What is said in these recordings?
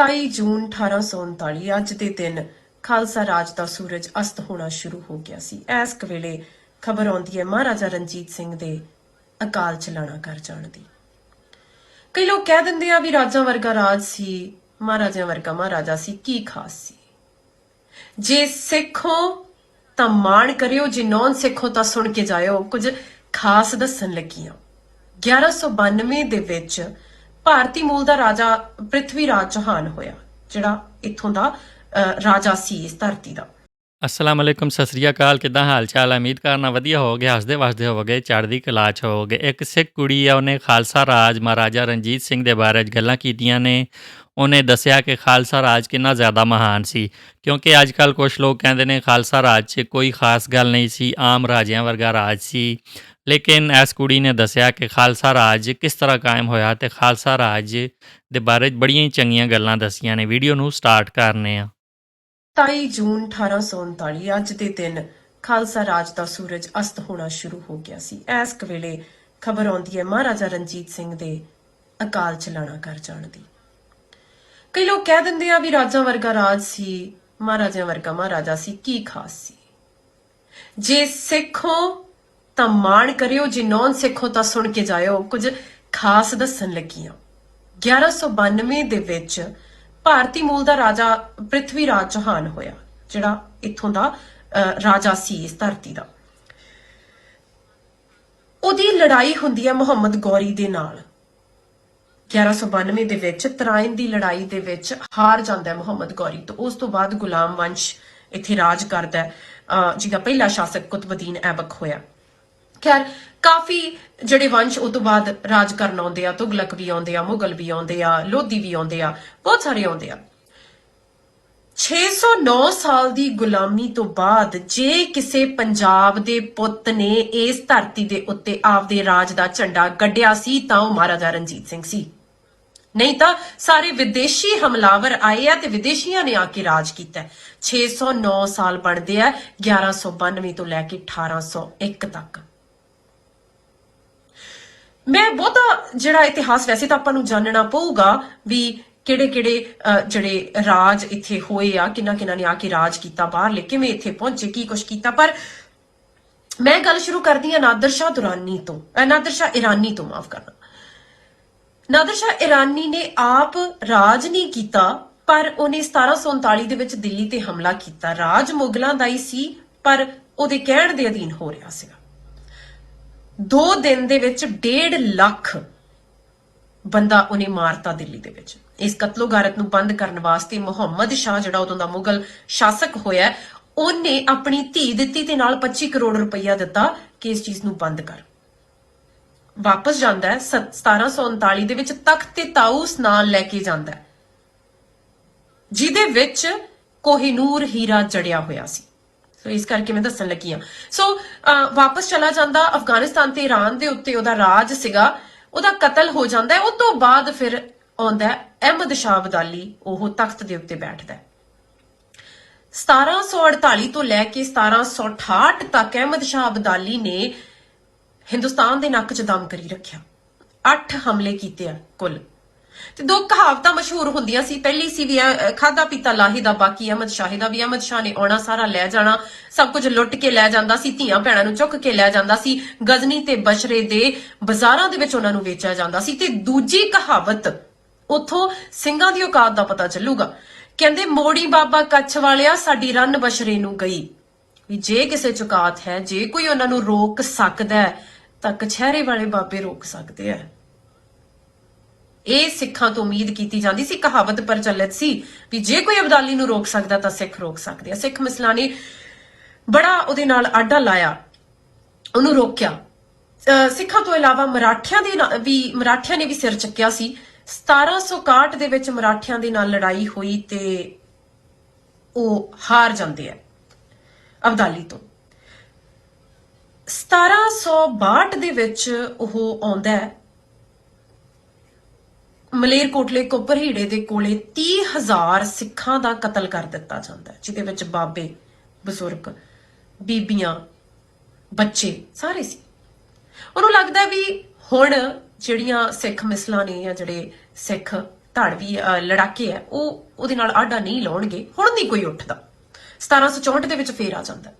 27 ਜੂਨ 1839 ਅੱਜ ਦੇ ਦਿਨ ਖਾਲਸਾ ਰਾਜ ਦਾ ਸੂਰਜ ਅਸਤ ਹੋਣਾ ਸ਼ੁਰੂ ਹੋ ਗਿਆ ਸੀ। ਇਸ ਵੇਲੇ ਖਬਰ ਆਉਂਦੀ ਹੈ ਮਹਾਰਾਜਾ ਰਣਜੀਤ ਸਿੰਘ ਦੇ ਅਕਾਲ ਚਲਾਣਾ ਕਰ ਜਾਣ ਦੀ। ਕਈ ਲੋਕ ਕਹਿ ਦਿੰਦੇ ਆ ਵੀ ਰਾਜਾਂ ਵਰਗਾ ਰਾਜ ਸੀ, ਮਹਾਰਾਜਿਆਂ ਵਰਗਾ ਮਹਾਰਾਜਾ ਸੀ, ਕੀ ਖਾਸ ਸੀ? ਜੇ ਸਿੱਖੋ ਤਾਂ ਮਾਣ ਕਰਿਓ, ਜੇ ਨੌਨ ਸਿੱਖੋ ਤਾਂ ਸੁਣ ਕੇ ਜਾਇਓ। ਕੁਝ ਖਾਸ ਦੱਸਣ ਲੱਗੀਆਂ। 1192 ਦੇ ਵਿੱਚ ਭਾਰਤੀ ਮੂਲ ਦਾ ਰਾਜਾ ਪ੍ਰਿਥਵੀ ਰਾਜ ਚੌਹਾਨ ਹੋਇਆ, ਜਿਹੜਾ ਇੱਥੋਂ ਦਾ ਰਾਜਾ ਸੀ ਇਸ ਧਰਤੀ ਦਾ। ਅਸਲਾਮ ਅਲੈਕੁਮ, ਸਤਿ ਸ੍ਰੀ ਅਕਾਲ, ਕਿਦਾਂ ਹਾਲ ਚਾਲ ਹੈ ਉਮੀਦ ਕਰਨਾ ਵਧੀਆ ਹੋਵੋਗੇ, ਹੱਸਦੇ ਵਸਦੇ ਹੋਵੋਗੇ, ਚੜ੍ਹਦੀ ਕਲਾ ਚ ਹੋਵੋਗੇ। ਇੱਕ ਸਿੱਖ ਕੁੜੀ ਆ, ਉਹਨੇ ਖਾਲਸਾ ਰਾਜ ਮਹਾਰਾਜਾ ਰਣਜੀਤ ਸਿੰਘ ਦੇ ਬਾਰੇ ਗੱਲਾਂ ਕੀਤੀਆਂ ਨੇ। ਉਹਨੇ ਦੱਸਿਆ ਕਿ ਖਾਲਸਾ ਰਾਜ ਕਿੰਨਾ ਜ਼ਿਆਦਾ ਮਹਾਨ ਸੀ, ਕਿਉਂਕਿ ਅੱਜ ਕੱਲ ਕੁਝ ਲੋਕ ਕਹਿੰਦੇ ਨੇ ਖਾਲਸਾ ਰਾਜ 'ਚ ਕੋਈ ਖਾਸ ਗੱਲ ਨਹੀਂ ਸੀ, ਆਮ ਰਾਜਿਆਂ ਵਰਗਾ ਰਾਜ ਸੀ। ਲੇਕਿਨ ਇਸ ਕੁੜੀ ਨੇ ਦੱਸਿਆ ਕਿ ਖਾਲਸਾ ਰਾਜ ਕਿਸ ਤਰ੍ਹਾਂ ਕਾਇਮ ਹੋਇਆ ਤੇ ਖਾਲਸਾ ਰਾਜ ਦੇ ਬਾਰੇ ਬੜੀਆਂ ਹੀ ਚੰਗੀਆਂ ਗੱਲਾਂ ਦੱਸੀਆਂ ਨੇ। ਵੀਡੀਓ ਨੂੰ ਸਟਾਰਟ ਕਰਨੇ ਆ। 27 ਜੂਨ 1839 ਅੱਜ ਦੇ ਦਿਨ ਖਾਲਸਾ ਰਾਜ ਦਾ ਸੂਰਜ ਅਸਤ ਹੋਣਾ ਸ਼ੁਰੂ ਹੋ ਗਿਆ ਸੀ। ਇਸ ਵੇਲੇ ਖਬਰ ਆਉਂਦੀ ਹੈ ਮਹਾਰਾਜਾ ਰਣਜੀਤ ਸਿੰਘ ਦੇ ਅਕਾਲ ਚਲਾਣਾ ਕਰ ਜਾਣ ਦੀ। ਕਈ ਲੋਕ ਕਹਿ ਦਿੰਦੇ ਆ ਵੀ ਰਾਜਾਂ ਵਰਗਾ ਰਾਜ ਸੀ ਮਹਾਰਾਜਿਆਂ ਵਰਗਾ ਮਹਾਰਾਜਾ ਸੀ ਕੀ ਖਾਸ ਸੀ? ਜੇ ਸਿੱਖੋ ਤਾਂ ਮਾਣ ਕਰਿਓ ਜੇ ਨੌਨ ਸਿੱਖੋ ਤਾਂ ਸੁਣ ਕੇ ਜਾਇਓ। ਕੁਝ ਖਾਸ ਦੱਸਣ ਲੱਗੀਆਂ। 1192 ਦੇ ਵਿੱਚ ਭਾਰਤੀ ਮੂਲ ਦਾ ਰਾਜਾ ਪ੍ਰਿਥਵੀ ਰਾਜ ਚੌਹਾਨ ਹੋਇਆ ਜਿਹੜਾ ਇੱਥੋਂ ਦਾ ਅਹ, ਰਾਜਾ ਸੀ ਇਸ ਧਰਤੀ ਦਾ। ਉਹਦੀ ਲੜਾਈ ਹੁੰਦੀ ਹੈ ਮੁਹੰਮਦ ਗੌਰੀ ਦੇ ਨਾਲ। 1192 ਦੇ ਵਿੱਚ ਤਰਾਇਨ ਦੀ ਲੜਾਈ ਦੇ ਵਿੱਚ ਹਾਰ ਜਾਂਦਾ ਹੈ ਮੁਹੰਮਦ ਗੌਰੀ ਤੋਂ। ਉਸ ਤੋਂ ਬਾਅਦ ਗੁਲਾਮ ਵੰਸ਼ ਇੱਥੇ ਰਾਜ ਕਰਦਾ ਹੈ ਅਹ, ਜਿਹਦਾ ਪਹਿਲਾ ਸ਼ਾਸਕ ਕੁਤਬਦੀਨ ਐਬਕ ਹੋਇਆ। ਖੈਰ ਕਾਫੀ ਜਿਹੜੇ ਵੰਸ਼ ਉਹ ਤੋਂ ਬਾਅਦ ਰਾਜ ਕਰਨ ਆਉਂਦੇ ਆ ਤੁਗਲਕ ਵੀ ਆਉਂਦੇ ਆ ਮੁਗਲ ਵੀ ਆਉਂਦੇ ਆ ਲੋਧੀ ਵੀ ਆਉਂਦੇ ਆ ਬਹੁਤ ਸਾਰੇ ਆਉਂਦੇ ਆ। 609 ਸਾਲ ਦੀ ਗੁਲਾਮੀ ਤੋਂ ਬਾਅਦ ਜੇ ਕਿਸੇ ਪੰਜਾਬ ਦੇ ਪੁੱਤ ਨੇ ਇਸ ਧਰਤੀ ਦੇ ਉੱਤੇ ਆਪਦੇ ਰਾਜ ਦਾ ਝੰਡਾ ਗੱਡਿਆ ਸੀ, ਤਾਂ ਉਹ ਮਹਾਰਾਜਾ ਰਣਜੀਤ ਸਿੰਘ ਸੀ ਨਹੀਂ ਤਾਂ ਸਾਰੇ ਵਿਦੇਸ਼ੀ ਹਮਲਾਵਰ ਆਏ ਆ ਤੇ ਵਿਦੇਸ਼ੀਆਂ ਨੇ ਆ ਕੇ ਰਾਜ ਕੀਤਾ ਹੈ। 609 ਸਾਲ ਬਣਦੇ ਆ 1192 ਤੋਂ ਲੈ ਕੇ 1801 ਤੱਕ ਮੈਂ ਬਹੁਤਾ ਜਿਹੜਾ ਇਤਿਹਾਸ ਵੈਸੇ ਤਾਂ ਆਪਾਂ ਨੂੰ ਜਾਣਨਾ ਪਊਗਾ ਵੀ ਕਿਹੜੇ ਕਿਹੜੇ ਜਿਹੜੇ ਰਾਜ ਇੱਥੇ ਹੋਏ ਆ ਕਿੰਨਾ ਕਿੰਨਾ ਨੇ ਆ ਕੇ ਰਾਜ ਕੀਤਾ ਬਾਹਰਲੇ ਕਿਵੇਂ ਇੱਥੇ ਪਹੁੰਚੇ ਕੀ ਕੁਛ ਕੀਤਾ। ਪਰ ਮੈਂ ਗੱਲ ਸ਼ੁਰੂ ਕਰਦੀ ਹਾਂ ਨਾਦਰ ਸ਼ਾਹ ਦੁਰਾਨੀ ਤੋਂ ਅਹ, ਨਾਦਰ ਸ਼ਾਹ ਇਰਾਨੀ ਤੋਂ ਮਾਫ ਕਰਨਾ। ਨਾਦਰ ਸ਼ਾਹ ਇਰਾਨੀ ਨੇ ਆਪ ਰਾਜ ਨਹੀਂ ਕੀਤਾ ਪਰ ਉਹਨੇ 1739 ਦੇ ਵਿੱਚ ਦਿੱਲੀ ਤੇ ਹਮਲਾ ਕੀਤਾ। ਰਾਜ ਮੁਗਲਾਂ ਦਾ ਹੀ ਸੀ ਪਰ ਉਹਦੇ ਕਹਿਣ ਦੇ ਅਧੀਨ ਹੋ ਰਿਹਾ ਸੀਗਾ। ਦੋ ਦਿਨ ਦੇ ਵਿੱਚ 1.5 ਲੱਖ ਬੰਦਾ ਉਹਨੇ ਮਾਰਤਾ ਦਿੱਲੀ ਦੇ ਵਿੱਚ। ਇਸ ਕਤਲੋਗਾਰਤ ਨੂੰ ਬੰਦ ਕਰਨ ਵਾਸਤੇ ਮੁਹੰਮਦ ਸ਼ਾਹ ਜਿਹੜਾ ਉਦੋਂ ਦਾ ਮੁਗਲ ਸ਼ਾਸਕ ਹੋਇਆ ਉਹਨੇ ਆਪਣੀ ਧੀ ਦਿੱਤੀ ਤੇ ਨਾਲ 25 ਕਰੋੜ ਰੁਪਈਆ ਦਿੱਤਾ ਕਿ ਇਸ ਚੀਜ਼ ਨੂੰ ਬੰਦ ਕਰ। ਵਾਪਸ ਜਾਂਦਾ ਹੈ ਸਤ- 1739 ਦੇ ਵਿੱਚ ਤਖਤ ਤੇ ਤਾਊਸ ਨਾਲ ਲੈ ਕੇ ਜਾਂਦਾ ਹੈ। ਜਿਹਦੇ ਵਿੱਚ ਕੋਹਿਨੂਰ ਹੀਰਾ ਜੜਿਆ ਹੋਇਆ ਸੀ। ਸੋ ਇਸ ਕਰਕੇ ਮੈਂ ਦੱਸਣ ਲੱਗੀ ਆ ਸੋ ਅਹ, ਵਾਪਸ ਚਲਾ ਜਾਂਦਾ ਅਫਗਾਨਿਸਤਾਨ ਤੇ ਈਰਾਨ ਦੇ ਉੱਤੇ ਉਹਦਾ ਰਾਜ ਸੀਗਾ। ਉਹਦਾ ਕਤਲ ਹੋ ਜਾਂਦਾ ਹੈ ਉਸ ਤੋਂ ਬਾਅਦ ਫਿਰ ਆਉਂਦਾ ਅਹਿਮਦ ਸ਼ਾਹ ਅਬਦਾਲੀ, ਉਹ ਤਖਤ ਦੇ ਉੱਤੇ ਬੈਠਦਾ ਹੈ। 1748 ਤੋਂ ਲੈ ਕੇ 1768 ਤੱਕ ਅਹਿਮਦ ਸ਼ਾਹ ਅਬਦਾਲੀ ਨੇ ਹਿੰਦੁਸਤਾਨ ਦੇ ਨੱਕ 'ਚ ਦਮ ਕਰੀ ਰੱਖਿਆ। 8 ਹਮਲੇ ਕੀਤੇ ਆ ਕੁੱਲ। ਤੇ ਦੋ ਕਹਾਵਤਾਂ ਮਸ਼ਹੂਰ ਹੁੰਦੀਆਂ ਸੀ। ਪਹਿਲੀ ਸੀ ਵੀ ਅਹ, ਖਾਦਾ ਪੀਤਾ ਲਾਹੀ ਦਾ ਬਾਕੀ ਅਹਿਮਦ ਸ਼ਾਹੀ ਦਾ ਵੀ। ਅਹਿਮਦ ਸ਼ਾਹ ਨੇ ਆਉਣਾ ਸਾਰਾ ਲੈ ਜਾਣਾ। ਸਭ ਕੁਝ ਲੁੱਟ ਕੇ ਲੈ ਜਾਂਦਾ ਸੀ ਧੀਆਂ ਭੈਣਾਂ ਨੂੰ ਚੁੱਕ ਕੇ ਲੈ ਜਾਂਦਾ ਸੀ। ਗਜ਼ਨੀ ਤੇ ਬਸ਼ਰੇ ਦੇ ਬਾਜ਼ਾਰਾਂ ਦੇ ਵਿੱਚ ਉਹਨਾਂ ਨੂੰ ਵੇਚਿਆ ਜਾਂਦਾ ਸੀ। ਤੇ ਦੂਜੀ ਕਹਾਵਤ ਉਥੋਂ ਸਿੰਘਾਂ ਦੀ ਔਕਾਤ ਦਾ ਪਤਾ ਚੱਲੂਗਾ। ਕਹਿੰਦੇ ਮੋੜੀ ਬਾਬਾ ਕੱਛ ਵਾਲਿਆ ਸਾਡੀ ਰੰਨ ਬਸ਼ਰੇ ਨੂੰ ਗਈ। ਵੀ ਜੇ ਕਿਸੇ ਚੁਕਾਤ ਹੈ ਜੇ ਕੋਈ ਉਹਨਾਂ ਨੂੰ ਰੋਕ ਸਕਦਾ ਹੈ ਤਾਂ ਕਛਹਿਰੇ ਵਾਲੇ ਬਾਬੇ ਰੋਕ ਸਕਦੇ ਆ ਇਹ ਸਿੱਖਾਂ ਤੋਂ ਉਮੀਦ ਕੀਤੀ ਜਾਂਦੀ ਸੀ, ਕਹਾਵਤ ਪ੍ਰਚਲਿਤ ਸੀ ਵੀ ਜੇ ਕੋਈ ਅਬਦਾਲੀ ਨੂੰ ਰੋਕ ਸਕਦਾ ਤਾਂ ਸਿੱਖ ਰੋਕ ਸਕਦੇ ਆ। ਸਿੱਖ ਮਿਸਲਾਂ ਨੇ ਬੜਾ ਉਹਦੇ ਨਾਲ ਆਡਾ ਲਾਇਆ, ਉਹਨੂੰ ਰੋਕਿਆ। ਅਹ ਸਿੱਖਾਂ ਤੋਂ ਇਲਾਵਾ ਮਰਾਠਿਆਂ ਦੇ ਨਾਲ ਵੀ ਮਰਾਠਿਆਂ ਨੇ ਵੀ ਸਿਰ ਚੱਕਿਆ ਸੀ। 1761 ਦੇ ਵਿੱਚ ਮਰਾਠਿਆਂ ਦੇ ਨਾਲ ਲੜਾਈ ਹੋਈ ਤੇ ਉਹ ਹਾਰ ਜਾਂਦੇ ਆ, ਅਬਦਾਲੀ ਤੋਂ। 1762 ਦੇ ਵਿੱਚ ਉਹ ਆਉਂਦਾ ਹੈ ਮਲੇਰਕੋਟਲੇ ਕੋਪਰਹੀੜੇ ਦੇ ਕੋਲੇ 30000 ਸਿੱਖਾਂ ਦਾ ਕਤਲ ਕਰ ਦਿੱਤਾ ਜਾਂਦਾ ਹੈ, ਜਿਹਦੇ ਵਿੱਚ ਬਾਬੇ, ਬਜ਼ੁਰਗ, ਬੀਬੀਆਂ, ਬੱਚੇ ਸਾਰੇ ਸੀ। ਉਹਨੂੰ ਲੱਗਦਾ ਵੀ ਹੁਣ ਜਿਹੜੀਆਂ ਸਿੱਖ ਮਿਸਲਾਂ ਨੇ ਜਾਂ ਜਿਹੜੇ ਸਿੱਖ ਧਾੜਵੀ ਲੜਾਕੇ ਹੈ, ਉਹ ਉਹਦੇ ਨਾਲ ਆਡਾ ਨਹੀਂ ਲਾਉਣਗੇ, ਹੁਣ ਨਹੀਂ ਕੋਈ ਉੱਠਦਾ। 1764 ਦੇ ਵਿੱਚ ਫੇਰ ਆ ਜਾਂਦਾ ਹੈ।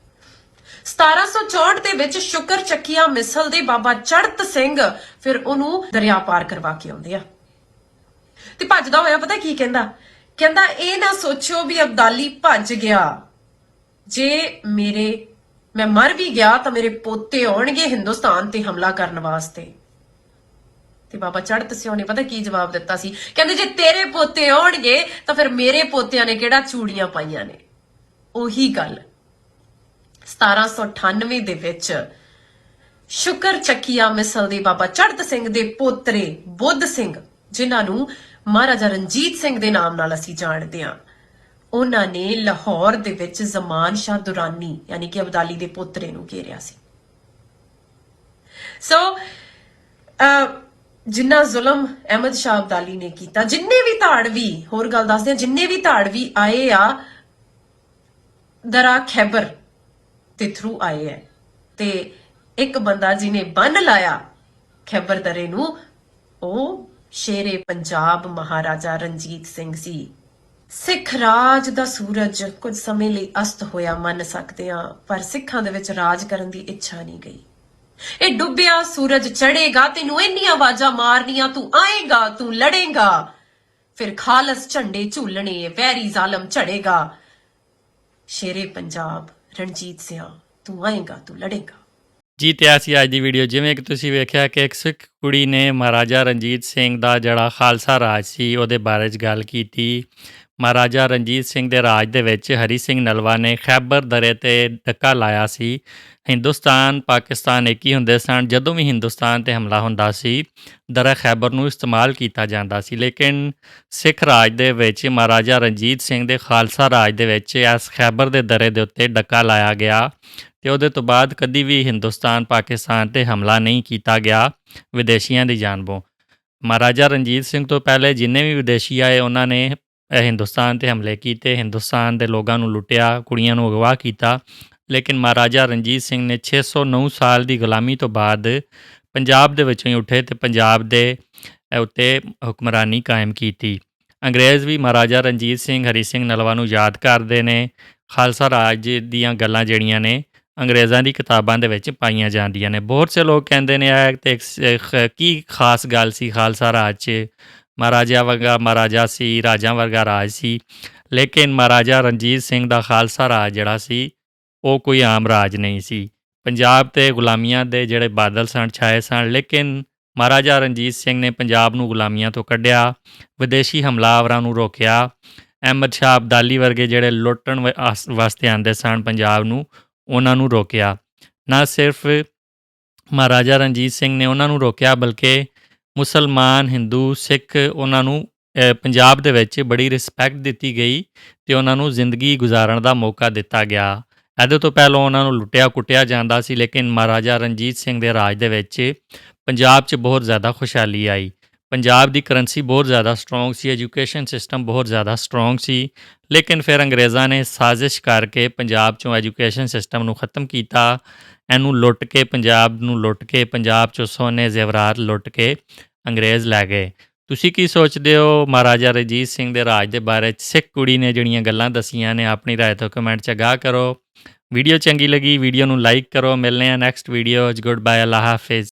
1764 ਦੇ ਵਿੱਚ ਸ਼ੁਕਰ ਚੱਕੀਆ ਮਿਸਲ ਦੇ ਬਾਬਾ ਚੜਤ ਸਿੰਘ ਫਿਰ ਉਹਨੂੰ ਦਰਿਆ ਪਾਰ ਕਰਵਾ ਕੇ ਆਉਂਦੇ ਆ। ਤੇ ਭੱਜਦਾ ਹੋਇਆ, ਪਤਾ ਕੀ ਕਹਿੰਦਾ? ਕਹਿੰਦਾ, ਇਹ ਨਾ ਸੋਚੋ ਵੀ ਅਬਦਾਲੀ ਭੱਜ ਗਿਆ। ਜੇ ਮੇਰੇ, ਮੈਂ ਮਰ ਵੀ ਗਿਆ ਤਾਂ ਮੇਰੇ ਪੋਤੇ ਆਉਣਗੇ ਹਿੰਦੁਸਤਾਨ ਤੇ ਹਮਲਾ ਕਰਨ ਵਾਸਤੇ। ਤੇ ਬਾਬਾ ਚੜਤ ਸਿਓ ਨੇ ਪਤਾ ਕੀ ਜਵਾਬ ਦਿੱਤਾ ਸੀ? ਕਹਿੰਦੇ, ਜੇ ਤੇਰੇ ਪੋਤੇ ਆਉਣਗੇ ਤਾਂ ਫਿਰ ਮੇਰੇ ਪੋਤਿਆਂ ਨੇ ਕਿਹੜਾ ਚੂੜੀਆਂ ਪਾਈਆਂ ਨੇ? ਉਹੀ ਗੱਲ। 1798 ਦੇ ਵਿੱਚ ਸ਼ੁਕਰ ਚੱਕੀਆ ਮਿਸਲ ਦੇ ਬਾਬਾ ਚੜਤ ਸਿੰਘ ਦੇ ਪੋਤਰੇ ਬੁੱਧ ਸਿੰਘ, ਜਿਨ੍ਹਾਂ ਨੂੰ ਮਹਾਰਾਜਾ ਰਣਜੀਤ ਸਿੰਘ ਦੇ ਨਾਮ ਨਾਲ ਅਸੀਂ ਜਾਣਦੇ ਹਾਂ। ਉਹਨਾਂ ਨੇ ਲਾਹੌਰ ਦੇ ਵਿੱਚ ਜ਼ਮਾਨ ਸ਼ਾਹ ਦੁਰਾਨੀ, ਯਾਨੀ ਕਿ ਅਬਦਾਲੀ ਦੇ ਪੋਤਰੇ ਨੂੰ ਘੇਰਿਆ ਸੀ। ਸੋ ਜਿੰਨਾ ਜ਼ੁਲਮ ਅਹਿਮਦ ਸ਼ਾਹ ਅਬਦਾਲੀ ਨੇ ਕੀਤਾ, ਜਿੰਨੇ ਵੀ ਧਾੜਵੀ ਹੋਰ ਗੱਲ ਦੱਸਦੇ ਆ ਜਿੰਨੇ ਵੀ ਧਾੜਵੀ ਆਏ ਆ, ਦਰਾ ਖੈਬਰ ਦੇ ਥਰੂ ਆਏ ਹੈ ਤੇ ਇੱਕ ਬੰਦਾ ਜਿਹਨੇ ਬੰਨ ਲਾਇਆ ਖੈਬਰ ਦਰੇ ਨੂੰ, ਉਹ ਸ਼ੇਰੇ ਪੰਜਾਬ ਮਹਾਰਾਜਾ ਰਣਜੀਤ ਸਿੰਘ ਸੀ ਸਿੱਖ ਰਾਜ ਦਾ ਸੂਰਜ ਕੁਝ ਸਮੇਂ ਲਈ ਅਸਤ ਹੋਇਆ ਮੰਨ ਸਕਦੇ ਹਾਂ, ਪਰ ਸਿੱਖਾਂ ਦੇ ਵਿੱਚ ਰਾਜ ਕਰਨ ਦੀ ਇੱਛਾ ਨਹੀਂ ਗਈ। ਇਹ ਡੁੱਬਿਆ ਸੂਰਜ ਚੜੇਗਾ ਤੈਨੂੰ ਇੰਨੀਆਂ ਆਵਾਜ਼ਾਂ ਮਾਰਨੀਆਂ, ਤੂੰ ਆਏਗਾ, ਤੂੰ ਲੜੇਗਾ। ਫਿਰ ਖਾਲਸ ਝੰਡੇ ਝੂਲਣੇ, ਵੈਰੀ ਜ਼ਾਲਮ ਚੜੇਗਾ ਸ਼ੇਰੇ ਪੰਜਾਬ, ਰਣਜੀਤ ਸਿਆ, ਤੂੰ ਆਏਗਾ, ਤੂੰ ਲੜੇਗਾ। ਜੀ ਤੇ ਆ ਸੀ ਅੱਜ ਦੀ ਵੀਡੀਓ ਜਿਵੇਂ ਕਿ ਤੁਸੀਂ ਵੇਖਿਆ ਕਿ ਇੱਕ ਸਿੱਖ ਕੁੜੀ ਨੇ ਮਹਾਰਾਜਾ ਰਣਜੀਤ ਸਿੰਘ ਦਾ ਜਿਹੜਾ ਖਾਲਸਾ ਰਾਜ ਸੀ, ਉਹਦੇ ਬਾਰੇ 'ਚ ਗੱਲ ਕੀਤੀ। ਮਹਾਰਾਜਾ ਰਣਜੀਤ ਸਿੰਘ ਦੇ ਰਾਜ ਦੇ ਵਿੱਚ ਹਰੀ ਸਿੰਘ ਨਲਵਾ ਨੇ ਖੈਬਰ ਦਰੇ ਤੇ ਡੱਕਾ ਲਾਇਆ ਸੀ। ਹਿੰਦੁਸਤਾਨ, ਪਾਕਿਸਤਾਨ ਇੱਕ ਹੀ ਹੁੰਦੇ ਸਨ, ਜਦੋਂ ਵੀ ਹਿੰਦੁਸਤਾਨ ਤੇ ਹਮਲਾ ਹੁੰਦਾ ਸੀ ਦਰਾ ਖੈਬਰ ਨੂੰ ਇਸਤੇਮਾਲ ਕੀਤਾ ਜਾਂਦਾ ਸੀ। ਲੇਕਿਨ ਸਿੱਖ ਰਾਜ ਦੇ ਵਿੱਚ ਮਹਾਰਾਜਾ ਰਣਜੀਤ ਸਿੰਘ ਦੇ ਖਾਲਸਾ ਰਾਜ ਦੇ ਵਿੱਚ ਇਸ ਖੈਬਰ ਦੇ ਦਰੇ ਦੇ ਉੱਤੇ ਡੱਕਾ ਲਾਇਆ ਗਿਆ। ਤੇ ਉਹਦੇ ਤੋਂ ਬਾਅਦ ਕਦੀ ਵੀ ਹਿੰਦੁਸਤਾਨ, ਪਾਕਿਸਤਾਨ ਤੇ ਹਮਲਾ ਨਹੀਂ ਕੀਤਾ ਗਿਆ ਵਿਦੇਸ਼ੀਆਂ ਦੀ ਜਾਨਬੋਂ ਮਹਾਰਾਜਾ ਰਣਜੀਤ ਸਿੰਘ ਤੋਂ ਪਹਿਲੇ ਜਿੰਨੇ ਵੀ ਵਿਦੇਸ਼ੀ ਆਏ, ਉਹਨਾਂ ਨੇ ਹਿੰਦੁਸਤਾਨ ਤੇ ਹਮਲੇ ਕੀਤੇ। ਹਿੰਦੁਸਤਾਨ ਦੇ ਲੋਕਾਂ ਨੂੰ ਲੁੱਟਿਆ, ਕੁੜੀਆਂ ਨੂੰ ਅਗਵਾ ਕੀਤਾ। ਲੇਕਿਨ ਮਹਾਰਾਜਾ ਰਣਜੀਤ ਸਿੰਘ ਨੇ 609 ਸਾਲ ਦੀ ਗੁਲਾਮੀ ਤੋਂ ਬਾਅਦ ਪੰਜਾਬ ਦੇ ਵਿੱਚੋਂ ਹੀ ਉੱਠੇ ਤੇ ਪੰਜਾਬ ਦੇ ਉੱਤੇ ਹੁਕਮਰਾਨੀ ਕਾਇਮ ਕੀਤੀ। ਅੰਗਰੇਜ਼ ਵੀ ਮਹਾਰਾਜਾ ਰਣਜੀਤ ਸਿੰਘ, ਹਰੀ ਸਿੰਘ ਨਲਵਾ ਨੂੰ ਯਾਦ ਕਰਦੇ ਨੇ। ਖਾਲਸਾ ਰਾਜ ਦੀਆਂ ਗੱਲਾਂ ਜਿਹੜੀਆਂ ਨੇ ਅੰਗਰੇਜ਼ਾਂ ਦੀ ਕਿਤਾਬਾਂ ਦੇ ਵਿੱਚ ਪਾਈਆਂ ਜਾਂਦੀਆਂ ਨੇ। ਬਹੁਤ ਸੇ ਲੋਕ ਕਹਿੰਦੇ ਨੇ ਇਹ ਤੇ ਕੀ ਖਾਸ ਗੱਲ ਸੀ ਖਾਲਸਾ ਰਾਜ 'ਚ? ਮਹਾਰਾਜਾ ਵਰਗਾ ਮਹਾਰਾਜਾ ਸੀ, ਰਾਜਾਂ ਵਰਗਾ ਰਾਜ ਸੀ। ਲੇਕਿਨ ਮਹਾਰਾਜਾ ਰਣਜੀਤ ਸਿੰਘ ਦਾ ਖਾਲਸਾ ਰਾਜ ਜਿਹੜਾ ਸੀ, ਉਹ ਕੋਈ ਆਮ ਰਾਜ ਨਹੀਂ ਸੀ। ਪੰਜਾਬ ਤੇ ਗੁਲਾਮੀਆਂ ਦੇ ਜਿਹੜੇ ਬਾਦਲ ਸਨ, ਛਾਏ ਸਨ, ਲੇਕਿਨ ਮਹਾਰਾਜਾ ਰਣਜੀਤ ਸਿੰਘ ਨੇ ਪੰਜਾਬ ਨੂੰ ਗੁਲਾਮੀਆਂ ਤੋਂ ਕੱਢਿਆ, ਵਿਦੇਸ਼ੀ ਹਮਲਾਵਰਾਂ ਨੂੰ ਰੋਕਿਆ। ਅਹਿਮਦ ਸ਼ਾਹ ਅਬਦਾਲੀ ਵਰਗੇ ਜਿਹੜੇ ਲੁੱਟਣ ਵਾ- ਆਸ- ਵਾਸਤੇ ਆਂਦੇ ਸਨ ਪੰਜਾਬ ਨੂੰ ਉਹਨਾਂ ਨੂੰ ਰੋਕਿਆ। ਨਾ ਸਿਰਫ ਮਹਾਰਾਜਾ ਰਣਜੀਤ ਸਿੰਘ ਨੇ ਉਹਨਾਂ ਨੂੰ ਰੋਕਿਆ, ਬਲਕਿ ਮੁਸਲਮਾਨ, ਹਿੰਦੂ, ਸਿੱਖ ਉਹਨਾਂ ਨੂੰ ਪੰਜਾਬ ਦੇ ਵਿੱਚ ਬੜੀ ਰਿਸਪੈਕਟ ਦਿੱਤੀ ਗਈ ਤੇ ਉਹਨਾਂ ਨੂੰ ਜ਼ਿੰਦਗੀ ਗੁਜ਼ਾਰਨ ਦਾ ਮੌਕਾ ਦਿੱਤਾ ਗਿਆ। ਇਹਦੇ ਤੋਂ ਪਹਿਲਾਂ ਉਹਨਾਂ ਨੂੰ ਲੁੱਟਿਆ, ਕੁੱਟਿਆ ਜਾਂਦਾ ਸੀ, ਲੇਕਿਨ ਮਹਾਰਾਜਾ ਰਣਜੀਤ ਸਿੰਘ ਦੇ ਰਾਜ ਦੇ ਵਿੱਚ ਪੰਜਾਬ 'ਚ ਬਹੁਤ ਜ਼ਿਆਦਾ ਖੁਸ਼ਹਾਲੀ ਆਈ। ਪੰਜਾਬ ਦੀ ਕਰੰਸੀ ਬਹੁਤ ਜ਼ਿਆਦਾ ਸਟਰੋਂਗ ਸੀ ਐਜੂਕੇਸ਼ਨ ਸਿਸਟਮ ਬਹੁਤ ਜ਼ਿਆਦਾ ਸਟਰੋਂਗ ਸੀ, ਲੇਕਿਨ ਫਿਰ ਅੰਗਰੇਜ਼ਾਂ ਨੇ ਸਾਜ਼ਿਸ਼ ਕਰਕੇ ਪੰਜਾਬ 'ਚੋਂ ਐਜੂਕੇਸ਼ਨ ਸਿਸਟਮ ਨੂੰ ਖਤਮ ਕੀਤਾ, ਇਹਨੂੰ ਲੁੱਟ ਕੇ ਪੰਜਾਬ ਨੂੰ ਲੁੱਟ ਕੇ, ਪੰਜਾਬ 'ਚੋਂ ਸੋਨੇ ਜ਼ੇਵਰਾਤ ਲੁੱਟ ਕੇ ਅੰਗਰੇਜ਼ ਲੈ ਗਏ। ਤੁਸੀਂ ਕੀ ਸੋਚਦੇ ਹੋ ਮਹਾਰਾਜਾ ਰਣਜੀਤ ਸਿੰਘ ਦੇ ਰਾਜ ਦੇ ਬਾਰੇ 'ਚ? ਸਿੱਖ ਕੁੜੀ ਨੇ ਜਿਹੜੀਆਂ ਗੱਲਾਂ ਦਸੀਆਂ ਨੇ, ਆਪਣੀ ਰਾਏ ਤੋਂ ਕਮੈਂਟ 'ਚ ਅਗਾਹ ਕਰੋ। ਵੀਡੀਓ ਚੰਗੀ ਲੱਗੀ, ਵੀਡੀਓ ਨੂੰ ਲਾਈਕ ਕਰੋ ਮਿਲਨੇ ਆ ਨੈਕਸਟ ਵੀਡੀਓ 'ਚ। ਗੁੱਡ ਬਾਏ ਅੱਲਾ ਹਾਫਿਜ਼